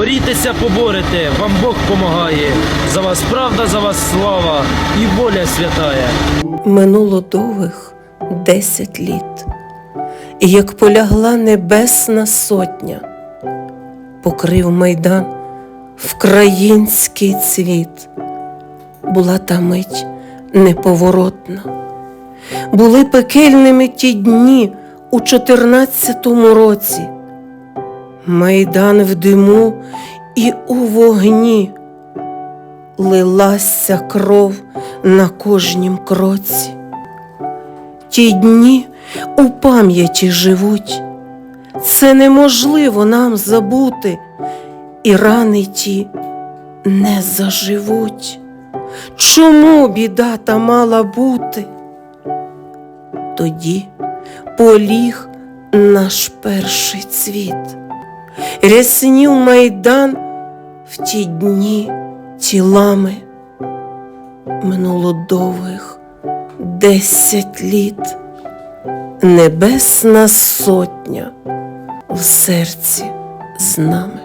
Борітеся, поборете, вам Бог помагає. За вас правда, за вас слава і воля святая. Минуло довгих десять літ, і як полягла небесна сотня, покрив майдан вкраїнський цвіт, була та мить неповоротна. Були пекельними ті дні у чотирнадцятому році. Майдан в диму і у вогні лилася кров на кожнім кроці. Ті дні у пам'яті живуть, це неможливо нам забути, і рани ті не заживуть. Чому біда та мала бути? Тоді поліг наш перший цвіт, ряснів майдан в ті дні тілами минуло довгих десять літ, небесна сотня в серці з нами.